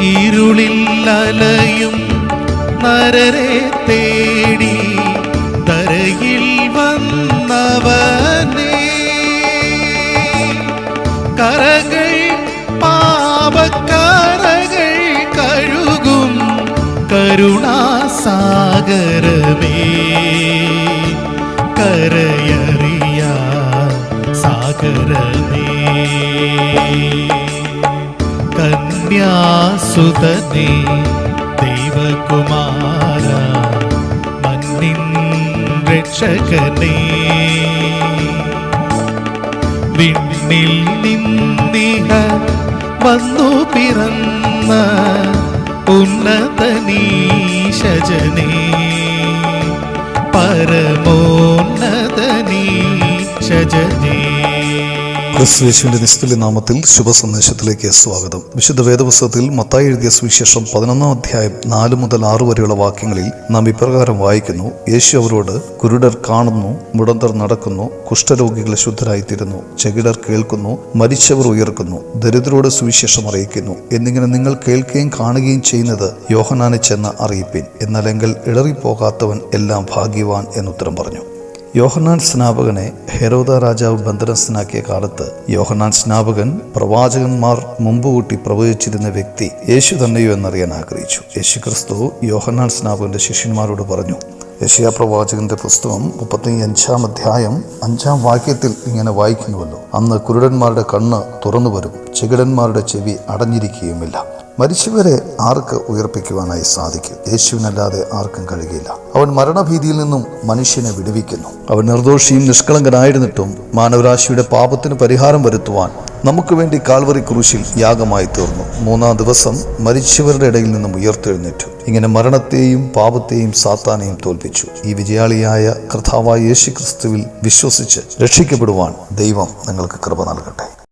ഇരുളിൽ അലയും നരരെ തേടി തരയിൽ വന്നവനേ. കരകൾ പാപക്കരകൾ കഴുകും കരുണാസാഗരമേ. കരയറിയ സാഗരമേ. കന്യാസുതനേ ദൈവകുമാര മന്നിൻ രക്ഷകനേ. വിണ്ണിൽ നിന്നിഹ വന്നു പിറന്ന ഉന്നതനീശജനേ. പരമോന്നതനീശജനേ. ക്രിസ്തുയേശുവിന്റെ നിസ്തുല്യ നാമത്തിൽ ശുഭ സന്ദേശത്തിലേക്ക് സ്വാഗതം. വിശുദ്ധ വേദപുസ്തകത്തിൽ മത്തായി എഴുതിയ സുവിശേഷം പതിനൊന്നാം അധ്യായം നാല് മുതൽ ആറ് വരെയുള്ള വാക്യങ്ങളിൽ നാം ഇപ്രകാരം വായിക്കുന്നു. യേശു അവരോട് കുരുടർ കാണുന്നു മുടന്തർ നടക്കുന്നു കുഷ്ഠരോഗികളെ ശുദ്ധരായിത്തീരുന്നു ചെകിടർ കേൾക്കുന്നു മരിച്ചവർ ഉയർക്കുന്നു ദരിദ്രരോട് സുവിശേഷം അറിയിക്കുന്നു. എന്നിങ്ങനെ നിങ്ങൾ കേൾക്കുകയും കാണുകയും ചെയ്യുന്നത് യോഹനാനെ ചെന്ന് അറിയിപ്പിൻ. എന്നാലെങ്കിൽ ഇടറിപ്പോകാത്തവൻ എല്ലാം ഭാഗ്യവാൻ എന്നുത്തരം പറഞ്ഞു. യോഹന്നാൻ സ്നാപകനെ ഹെരോദ രാജാവ് ബന്ധനസ്ഥനാക്കിയ കാലത്ത് യോഹനാൻ സ്നാപകൻ പ്രവാചകന്മാർ മുമ്പ് കൂട്ടി പ്രവചിച്ചിരുന്ന വ്യക്തി യേശു തന്നെയോ എന്നറിയാൻ ആഗ്രഹിച്ചു. യേശു ക്രിസ്തു യോഹനാൻ സ്നാപകന്റെ ശിഷ്യന്മാരോട് പറഞ്ഞു യശയാ പ്രവാചകന്റെ പുസ്തകം മുപ്പത്തി അഞ്ചാം അധ്യായം അഞ്ചാം വാക്യത്തിൽ ഇങ്ങനെ വായിക്കുന്നുവല്ലോ അന്ന് കുരുടന്മാരുടെ കണ്ണ് തുറന്നു വരും ചെകിടന്മാരുടെ ചെവി അടഞ്ഞിരിക്കുകയുമില്ല. മരിച്ചവരെ ആർക്ക് ഉയർപ്പിക്കുവാനായി സാധിക്കും? യേശുവിനല്ലാതെ ആർക്കും കഴിയില്ല. അവൻ മരണഭീതിയിൽ നിന്നും മനുഷ്യനെ വിടുവിക്കുന്നു. അവൻ നിർദോഷിയും നിഷ്കളങ്കനായിരുന്നിട്ടും മാനവരാശിയുടെ പാപത്തിന് പരിഹാരം വരുത്തുവാൻ നമുക്ക് വേണ്ടി കാൽവറി ക്രൂശിൽ യാഗമായി തീർന്നു. മൂന്നാം ദിവസം മരിച്ചവരുടെ ഇടയിൽ നിന്നും ഉയർത്തെഴുന്നേറ്റു. ഇങ്ങനെ മരണത്തെയും പാപത്തെയും സാത്താനെയും തോൽപ്പിച്ചു. ഈ വിജയാളിയായ കർത്താവായ യേശു ക്രിസ്തുവിൽ വിശ്വസിച്ച് രക്ഷിക്കപ്പെടുവാൻ ദൈവം നിങ്ങൾക്ക് കൃപ നൽകട്ടെ.